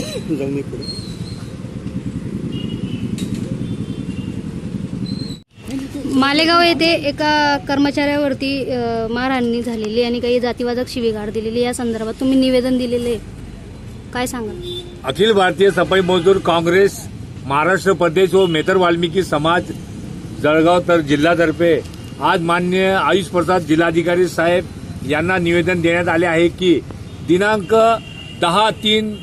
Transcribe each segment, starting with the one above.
जाऊन पुढे मालेगाव येथे एका कर्मचाऱ्यावरती मारहाणी झालेली आणि काही जातीवादक शिवीगाळ दिलेली या संदर्भात तुम्ही निवेदन दिलेले आहे. काय सांगाल? अखिल भारतीय सफाई मजदूर काँग्रेस महाराष्ट्र प्रदेश व मेतर वाल्मिकी समाज जळगाव तर जिल्हातर्फे. आज मान्य आयुष प्रसाद जिल्हाधिकारी साहेब यांना निवेदन देण्यात आले आहे की दिनांक दहा तीन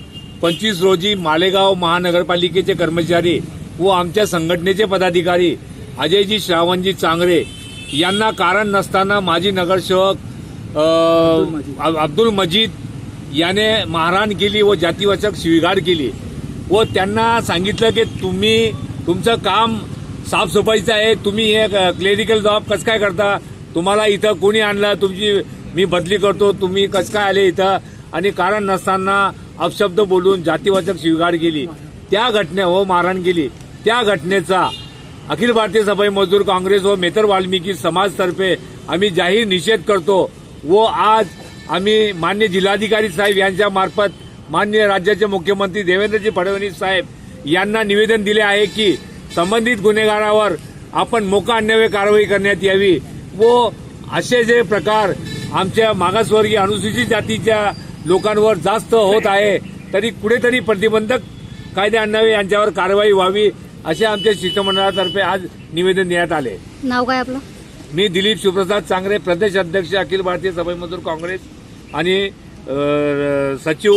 पंचवीस रोजी मालेगाव महानगरपालिकेचे कर्मचारी व आमच्या संघटनेचे पदाधिकारी अजयजी श्रावणजी चांगरे यांना कारण नसताना माजी नगरसेवक अब्दुल मजीद याने मारहाण केली व जातीवाचक शिविगाड केली व त्यांना सांगितलं की तुम्ही तुमचं काम साफसफाईचं आहे तुम्ही हे क्लेरिकल जॉब कसं काय करता? तुम्हाला इथं कोणी आणलं? तुमची मी बदली करतो तुम्ही कसं काय आले इथं? आणि कारण नसताना अपशब्द बोलून जातीवाचक शिवगाड केली. त्या घटने हो मारहाण केली. त्या घटनेचा अखिल भारतीय सफाई मजदूर काँग्रेस व मेतर वाल्मिकी समाजतर्फे आम्ही जाहीर निषेध करतो व आज आम्ही मान्य जिल्हाधिकारी साहेब यांच्या मार्फत मान्य राज्याचे मुख्यमंत्री देवेंद्रजी फडणवीस साहेब यांना निवेदन दिले आहे की संबंधित गुन्हेगारावर आपण मोका अन्याय कारवाई करण्यात यावी व असे जे प्रकार आमच्या मागासवर्गीय अनुसूचित जातीच्या लोकांवर जास्त होत आहे तरी कुठेतरी प्रतिबंधक कायदे आणावे यांच्यावर कारवाई व्हावी असे आमच्या शिष्टमंडळातर्फे आज निवेदन देण्यात आले. नाव काय आपलं? मी दिलीप शिवप्रसाद चांगरे प्रदेश अध्यक्ष अखिल भारतीय सफाई मजदूर काँग्रेस आणि सचिव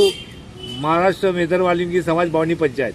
महाराष्ट्र मेदर वाल्मिकी समाज भवानी पंचायत.